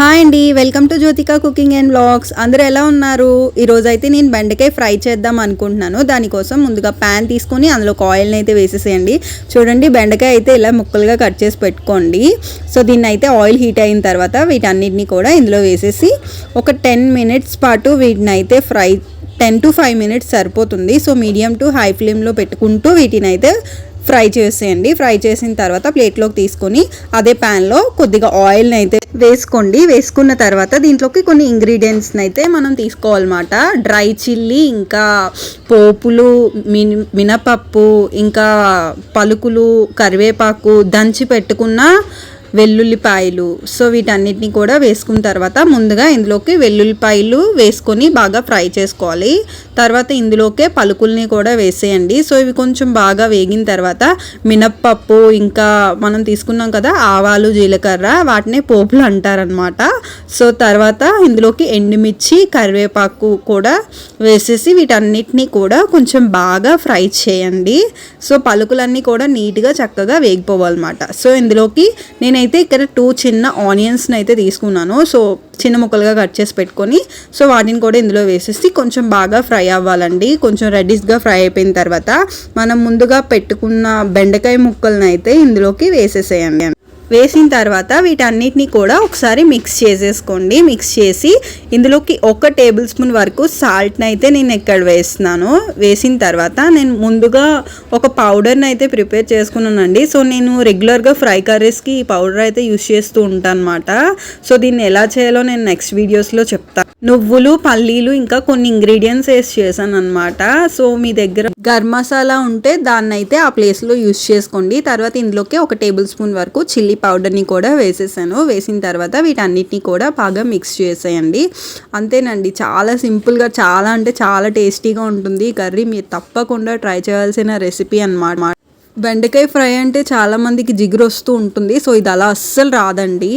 Hi అండి welcome to Jyothika cooking and blogs అందరూ ఎలా ఉన్నారు? ఈరోజు అయితే నేను బెండకాయ ఫ్రై చేద్దాం అనుకుంటున్నాను. దానికోసం ముందుగా ప్యాన్ తీసుకొని అందులో ఒక ఆయిల్ని అయితే వేసేసేయండి. చూడండి బెండకాయ అయితే ఇలా ముక్కలుగా కట్ చేసి పెట్టుకోండి. సో దీన్ని అయితే ఆయిల్ హీట్ అయిన తర్వాత వీటన్నిటిని కూడా ఇందులో వేసేసి ఒక టెన్ మినిట్స్ పాటు వీటిని అయితే fry ten to five minutes సరిపోతుంది. సో మీడియం టు హై ఫ్లేమ్లో పెట్టుకుంటూ వీటిని అయితే ఫ్రై చేసేయండి. ఫ్రై చేసిన తర్వాత ప్లేట్లోకి తీసుకొని అదే ప్యాన్లో కొద్దిగా ఆయిల్ని అయితే వేసుకోండి. వేసుకున్న తర్వాత దీంట్లోకి కొన్ని ఇంగ్రీడియంట్స్ని అయితే మనం తీసుకోవాలన్నమాట. డ్రై చిల్లీ ఇంకా పోపులు మిన్ మినపప్పు ఇంకా పలుకులు కరివేపాకు దంచి పెట్టుకున్న వెల్లుల్లిపాయలు. సో వీటన్నిటిని కూడా వేసుకున్న తర్వాత ముందుగా ఇందులోకి వెల్లుల్లిపాయలు వేసుకొని బాగా ఫ్రై చేసుకోవాలి. తర్వాత ఇందులోకే పలుకుల్ని కూడా వేసేయండి. సో ఇవి కొంచెం బాగా వేగిన తర్వాత మినప్పప్పు ఇంకా మనం తీసుకున్నాం కదా ఆవాలు జీలకర్ర వాటిని పోపులు అంటారనమాట సో తర్వాత ఇందులోకి ఎండుమిర్చి కరివేపాకు కూడా వేసేసి వీటన్నిటిని కూడా కొంచెం బాగా ఫ్రై చేయండి. సో పలుకులన్నీ కూడా నీట్గా చక్కగా వేగిపోవాలన్నమాట. సో ఇందులోకి నేను నేనైతే ఇక్కడ టూ చిన్న ఆనియన్స్ని అయితే తీసుకున్నాను. సో చిన్న ముక్కలుగా కట్ చేసి పెట్టుకొని సో వాటిని కూడా ఇందులో వేసేసి కొంచెం బాగా ఫ్రై అవ్వాలండి. కొంచెం రెడీస్గా ఫ్రై అయిపోయిన తర్వాత మనం ముందుగా పెట్టుకున్న బెండకాయ ముక్కలను అయితే ఇందులోకి వేసేసేయండి. వేసిన తర్వాత వీటన్నిటిని కూడా ఒకసారి మిక్స్ చేసేసుకోండి. మిక్స్ చేసి ఇందులోకి ఒక టేబుల్ స్పూన్ వరకు సాల్ట్ని అయితే నేను ఇక్కడ వేస్తున్నాను. వేసిన తర్వాత నేను ముందుగా ఒక పౌడర్ని అయితే ప్రిపేర్ చేసుకున్నానండి. సో నేను రెగ్యులర్గా ఫ్రై కర్రీస్కి ఈ పౌడర్ అయితే యూస్ చేస్తూ ఉంటాను అనమాట సో దీన్ని ఎలా చేయాలో నేను నెక్స్ట్ వీడియోస్లో చెప్తాను నువ్వులు పల్లీలు ఇంకా కొన్ని ఇంగ్రీడియంట్స్ వేసి చేశాను అనమాట సో మీ దగ్గర గరం మసాలా ఉంటే దాన్ని అయితే ఆ ప్లేస్లో యూస్ చేసుకోండి. తర్వాత ఇందులోకి ఒక టేబుల్ స్పూన్ వరకు చిల్లీ పౌడర్ని కూడా వేసేసాను. వేసిన తర్వాత వీటన్నిటిని కూడా బాగా మిక్స్ చేసేయండి. అంతేనండి చాలా సింపుల్గా చాలా అంటే చాలా టేస్టీగా ఉంటుంది. ఈ కర్రీ మీరు తప్పకుండా ట్రై చేయాల్సిన రెసిపీ అన్నమాట. బెండకాయ ఫ్రై అంటే చాలామందికి జిగురు వస్తూ ఉంటుంది. సో ఇది అలా అస్సలు రాదండి.